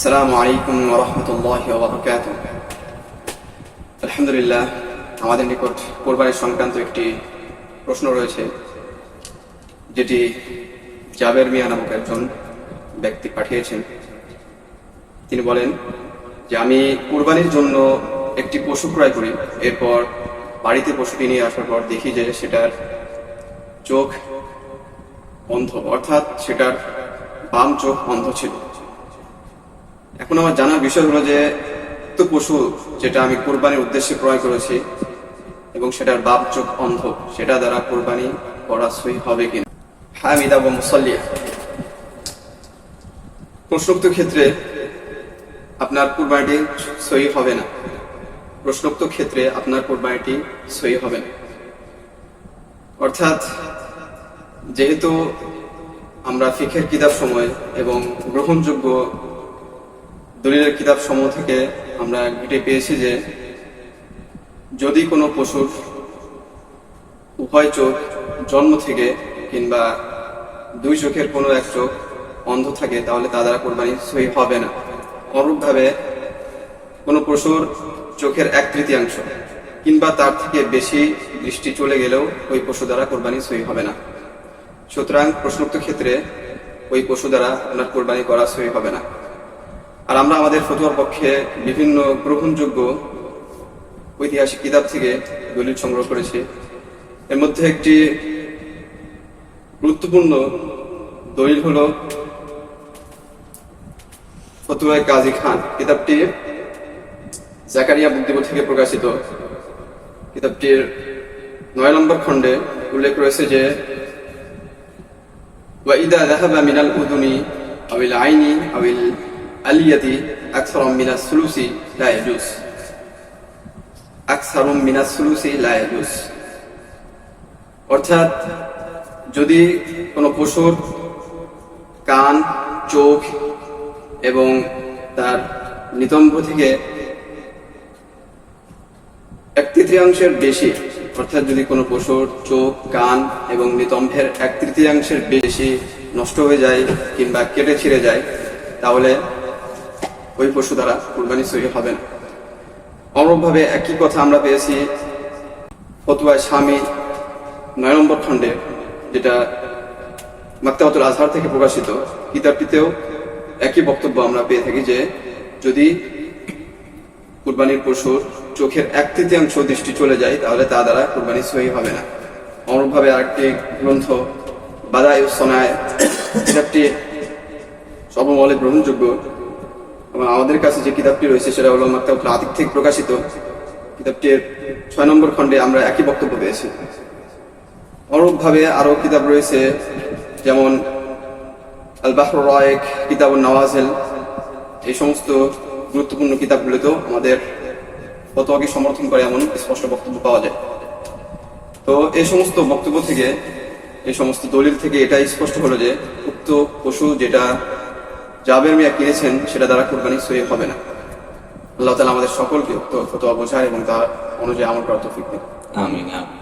আসসালামু আলাইকুম রহমতুল্লাহ বারকাত আলহামদুলিল্লাহ, আমাদের নিকট কোরবানির সংক্রান্ত একটি প্রশ্ন রয়েছে, যেটি জাবের মিয়া নামক একজন ব্যক্তি পাঠিয়েছেন। তিনি বলেন যে, আমি কোরবানির জন্য একটি পশু ক্রয় করি, এরপর বাড়িতে পশুটি নিয়ে আসার পর দেখি যে সেটার চোখ অন্ধ, অর্থাৎ সেটার বাম চোখ অন্ধ ছিল। এখন আমার জানার বিষয় হলো যে তো পশু যেটা আমি কোরবানির উদ্দেশ্যে ক্রয় করেছি এবং সেটার বাপ চোখ অন্ধ, সেটা দ্বারা কোরবানি করা সই হবে কিনা? হামিদা বা মুসল্লিয়া প্রশ্নোক্ত ক্ষেত্রে আপনার কোরবানিটি সই হবে না। প্রশ্নোক্ত ক্ষেত্রে আপনার কোরবানিটি সই হবে না। অর্থাৎ যেহেতু আমরা ফিখের কিতাব সময় এবং গ্রহণযোগ্য দলিলের কিতাব সমূহ থেকে আমরা ঘেটে পেয়েছি যে, যদি কোনো পশুর উভয় চোখ জন্ম থেকে কিংবা দুই চোখের কোনো এক চোখ অন্ধ থাকে, তাহলে তা দ্বারা কোরবানি সই হবে না। অনুরূপভাবে কোনো পশুর চোখের এক তৃতীয়াংশ কিংবা তার থেকে বেশি দৃষ্টি চলে গেলেও ওই পশু দ্বারা কোরবানি সই হবে না। সুতরাং প্রশ্নোক্ত ক্ষেত্রে ওই পশু দ্বারা আপনার কোরবানি করা সই হবে না। আর আমরা আমাদের ফতুয়ার পক্ষে বিভিন্ন গ্রহণযোগ্য ঐতিহাসিক কিতাব থেকে দলিল সংগ্রহ করেছি। এর মধ্যে একটি গুরুত্বপূর্ণ দলিল হল ফতুয়া কাজী খান। কিতাবটি জাকারিয়া বুদ্দিব থেকে প্রকাশিত। কিতাবটির নয় নম্বর খণ্ডে উল্লেখ রয়েছে যে ওয়াইদা দাহাবা মিনাল উদুনি আবিল আইনি আবিল আলিয়াতি আকসারম মিনা সুলুসি লাইজুস আকসারম মিনা সুলুসি লাইজুস অর্থাৎ যদি কোনো পশুর কান, চোখ এবং তার নিতম্ব থেকে এক তৃতীয়াংশের বেশি, অর্থাৎ যদি কোনো পশুর চোখ, কান এবং নিতম্ভের এক তৃতীয়াংশের বেশি নষ্ট হয়ে যায় কিংবা কেটে ছিঁড়ে যায়, তাহলে ওই পশু দ্বারা কুরবানি সহি হবে। না অনুরূপভাবে একই কথা আমরা পেয়েছি ফতুয়ায় স্বামী নয় নম্বর খণ্ডে, যেটা মাক্তাবাতুল আজহার থেকে প্রকাশিত। কিতাবটিতেও একই বক্তব্য আমরা পেয়ে থাকি যে, যদি কুরবানির পশুর চোখের এক তৃতীয়াংশ দৃষ্টি চলে যায়, তাহলে তা দ্বারা কুরবানি সহি হবে না। অনুরূপভাবে আরেকটি গ্রন্থ বাদায় সনায়, কিতাবটি সর্বমলে গ্রহণযোগ্য। এবং আমাদের কাছে যে কিতাবটি রয়েছে সেটা হলো মাক্তাবুল আতিক থেকে প্রকাশিত। কিতাবটির ছয় নম্বর খণ্ডে আমরা একই বক্তব্য পেয়েছি। অনুরূপভাবে আরও কিতাব রয়েছে, যেমন আল বাহর রায়েক কিতাব নওয়াজেল। এই সমস্ত গুরুত্বপূর্ণ কিতাবগুলোতেও আমাদের ফতোয়াকে সমর্থন করে এমন স্পষ্ট বক্তব্য পাওয়া যায়। তো এই সমস্ত বক্তব্য থেকে, এই সমস্ত দলিল থেকে এটাই স্পষ্ট হলো যে, উক্ত পশু যেটা জাবের মিয়া কিনেছেন, সেটা দ্বারা কোরবানি সই হবে না। আল্লাহ তালা আমাদের সকলকে তো বোঝায় এবং তার অনুযায়ী আমার করা তৌফিক দিন। আমিন আমিন।